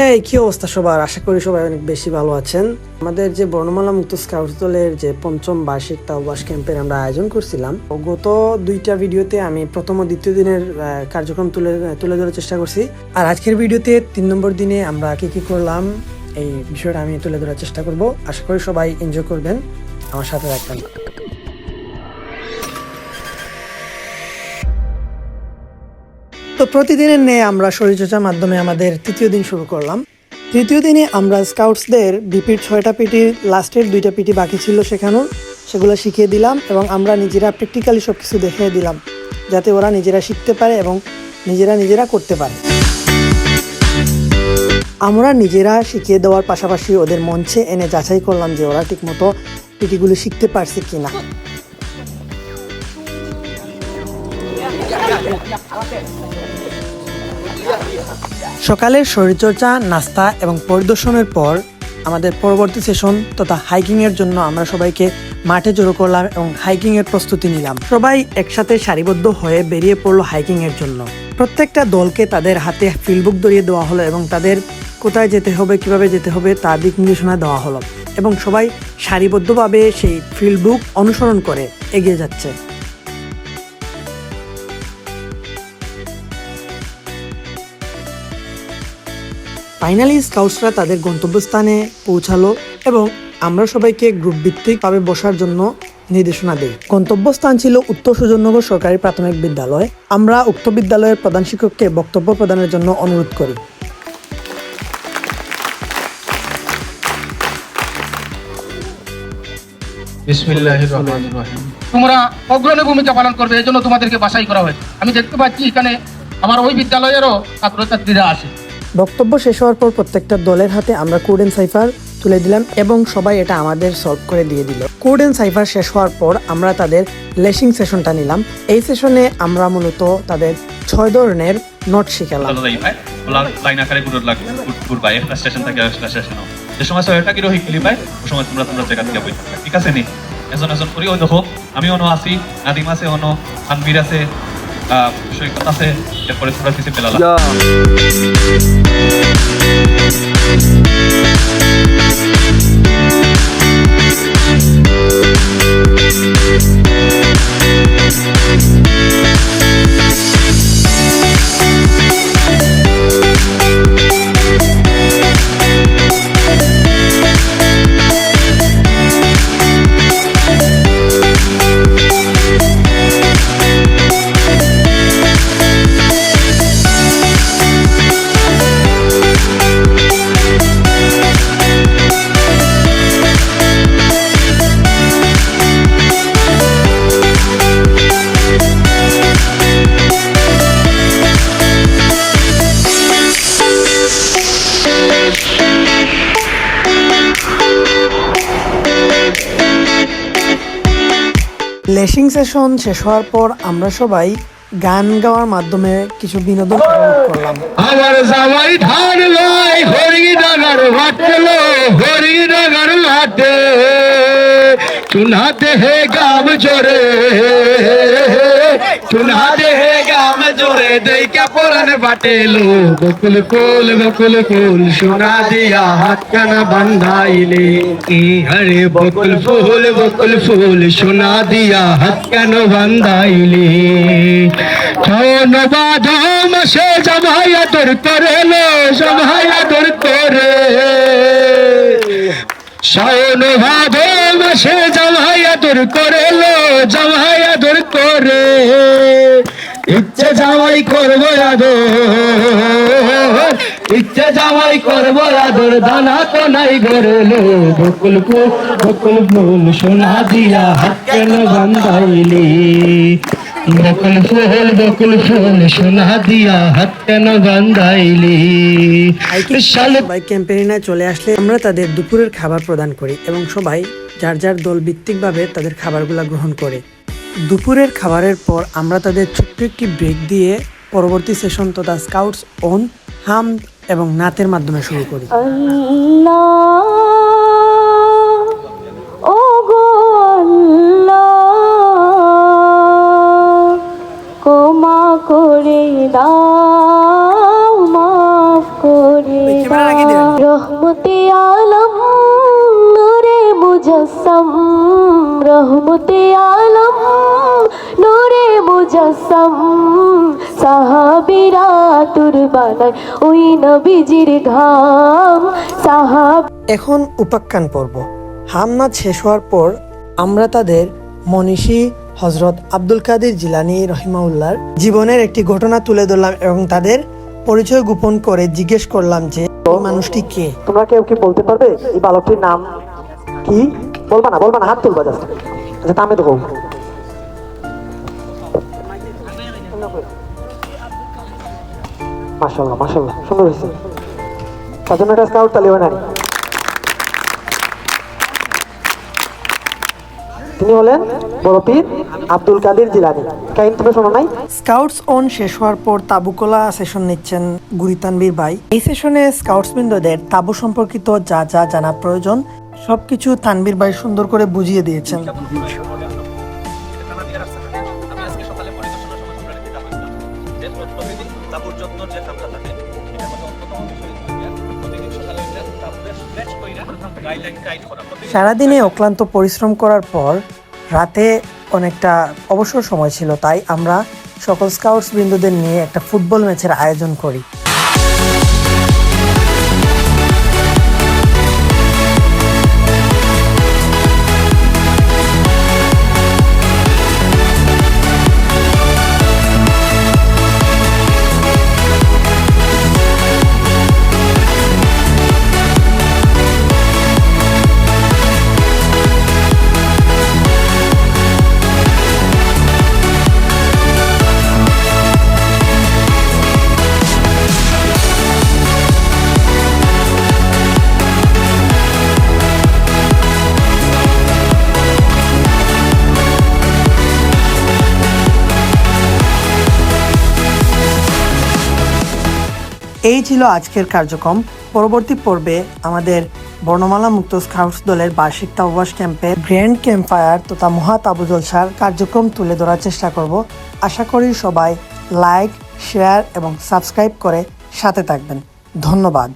হ্যাঁ কি অবস্থা সবার? আশা করি সবাই অনেক বেশি ভালো আছেন। আমাদের যে বর্ণমালা মুক্ত স্কাউট দলের যে পঞ্চম বার্ষিক তাওবাস ক্যাম্পের আমরা আয়োজন করছিলাম গত দুইটা ভিডিওতে আমি প্রথম ও দ্বিতীয় দিনের কার্যক্রম তুলে তুলে ধরার চেষ্টা করছি। আর আজকের ভিডিওতে তিন নম্বর দিনে আমরা কি কি করলাম, এই বিষয়টা আমি তুলে ধরার চেষ্টা করব। আশা করি সবাই এনজয় করবেন। আমার সাথে রাখবেন তো প্রতিদিনের নিয়ে আমরা শরীরচর্চার মাধ্যমে আমাদের তৃতীয় দিন শুরু করলাম। তৃতীয় দিনে আমরা স্কাউটসদের বিপির ছয়টা পিটি, লাস্টের দুইটা পিটি বাকি ছিল সেখানেও সেগুলো শিখিয়ে দিলাম এবং আমরা নিজেরা প্র্যাকটিক্যালি সব কিছু দেখিয়ে দিলাম, যাতে ওরা নিজেরা শিখতে পারে এবং নিজেরা নিজেরা করতে পারে। আমরা নিজেরা শিখিয়ে দেওয়ার পাশাপাশি ওদের মঞ্চে এনে যাচাই করলাম যে ওরা ঠিকমতো পিটিগুলো শিখতে পারছে কিনা। সকালের শরীরচর্চা, নাস্তা এবং পরিদর্শনের পর আমাদের পরবর্তী সেশন তথা হাইকিংয়ের জন্য আমরা সবাইকে মাঠে জড়ো করলাম এবং হাইকিংয়ের প্রস্তুতি নিলাম। সবাই একসাথে সারিবদ্ধ হয়ে বেরিয়ে পড়ল হাইকিংয়ের জন্য। প্রত্যেকটা দলকে তাদের হাতে ফিল্ডবুক ধরিয়ে দেওয়া হলো এবং তাদের কোথায় যেতে হবে, কীভাবে যেতে হবে তা দিক নির্দেশনা দেওয়া হলো। এবং সবাই সারিবদ্ধভাবে সেই ফিল্ডবুক অনুসরণ করে এগিয়ে যাচ্ছে। ফাইনালি স্কাউটসরা তাদের গন্তব্যস্থানে পৌঁছালো এবং আমরা সবাইকে গ্রুপ ভিত্তিকভাবে বসার জন্য নির্দেশনা দিই। গন্তব্যস্থান ছিল উত্তর সুজননগর সরকারি প্রাথমিক বিদ্যালয়। আমরা উক্ত বিদ্যালয়ের প্রধান শিক্ষককে বক্তব্য প্রদানের জন্য অনুরোধ করি। তোমরা অগ্রণী ভূমিকা পালন করবে এই জন্য তোমাদেরকে বাসাই করা হয়েছে। আমি দেখতে পাচ্ছি এখানে আমার ওই বিদ্যালয়েরও ছাত্রছাত্রীরা আছে। বক্তব্য শেষ হওয়ার পর প্রত্যেকটা দলের হাতে আমরা কোড এন্ড সাইফার তুলে দিলাম এবং সবাই এটা আমাদের সলভ করে দিয়ে দিল। কোড এন্ড সাইফার শেষ হওয়ার পর আমরা তাদের লেসিং সেশনটা নিলাম। এই সেশনে আমরা মূলত তাদের ছয় ধরনের নোট শিখালাম। স্টেশন যে সময় কি পাই ও সময় তোমরা তোমরা জায়গা থেকে ঠিক আছে নি? এজন এজন করি আমি অনো আছি, নাদিম আছে অনো আনবির আছে আহ সৈকত আছে এরপরে তোমরা কিছু পেলালা লেসিং সেশন শেষ হওয়ার পর আমরা সবাই গান গাওয়ার মাধ্যমে কিছু বিনোদন করলাম। আমার হরি চুনাতে হে গাম জোরে। চুনাতে হে গাম জোরে দেইকা পরান বাটেলো বকুল ফুল বকুল ফুল সোনা দিয়া হাত কানা বান্ধাইলে হরে বকুল? ফুল বকুল ফুল সোনা দিয়া হাত কেন বান্ধাইলে ছন বাদম সে জমায়া তোর করে লো জমায়া তোর করে। শাওন ভাদম সে জমায়া তোর করে লো জমায়া তোর করে। ইচ্ছে জামাই করব আদর। ইচ্ছে জামাই করব আদর, দানা তো নাই গরলো বকুল ফুল বকুল ফুল সোনা দিয়া হাত কেন বকুল ফুল বকুল ফুল সোনা দিয়া হাত কেন বান্ধাইলি। সবাই ক্যাম্পেইনে চলে আসলে আমরা তাদের দুপুরের খাবার প্রদান করি এবং সবাই যার যার দল ভিত্তিকভাবে তাদের খাবারগুলো গ্রহণ করে। দুপুরের খাবারের পর আমরা তাদের ছোট্ট একটি ব্রেক দিয়ে পরবর্তী সেশন তথা স্কাউটস অন হাম এবং নাতের মাধ্যমে শুরু করি। আল্লাহ। রহমতে আলম, নূরে মুজাসম। রহমতে আলম, নূরে মুজাসম। সাহাবিরা তুর ওই ঘাম। সাহাব এখন উপাখ্যান পর্ব। হামনাদ শেষ হওয়ার পর আমরা তাদের মনীষী হজরত আব্দুল কাদের জিলানি রহিমাউল্লাহর জীবনের একটি ঘটনা তুলে ধরলাম এবং তাদের পরিচয় গোপন করে জিজ্ঞেস করলাম যে এই মানুষটি কে? তোমরা কেউ কি বলতে পারবে? এই বালকটির নাম কি? বলবা না বলবা না, হাত তুলবা জাস্ট আচ্ছা তামে দেখো মাশাল্লাহ মাশাল্লাহ সুন্দর হয়েছে। তার জন্য এটা স্কাউট তালি হয় তিনি হলেন বড় পীর আব্দুল কাদের জিলানি। কাহিনী তুমি শোনো নাই? স্কাউটস অন শেষ হওয়ার পর তাবুকলা সেশন নিচ্ছেন গুরিতানবীর ভাই। এই সেশনে স্কাউটস বৃন্দদের তাবু সম্পর্কিত যা যা জানা প্রয়োজন সবকিছু তানবীর ভাই সুন্দর করে বুঝিয়ে দিয়েছেন। প্রতিদিন তাবুর যত্ন যে কামটা থাকে মধ্যে অন্যতম বিষয় সারাদিনে অক্লান্ত পরিশ্রম করার পর রাতে অনেকটা অবসর সময় ছিল, তাই আমরা সকল স্কাউটস বৃন্দদের নিয়ে একটা ফুটবল ম্যাচের আয়োজন করি। এই ছিল আজকের কার্যক্রম। পরবর্তী পর্বে আমাদের বর্ণমালা মুক্ত স্কাউটস দলের বার্ষিক তাওবাস ক্যাম্পে গ্র্যান্ড ক্যাম্প ফায়ার তথা আবু জলসার কার্যক্রম তুলে ধরার চেষ্টা করব। আশা করি সবাই লাইক, শেয়ার এবং সাবস্ক্রাইব করে সাথে থাকবেন। ধন্যবাদ।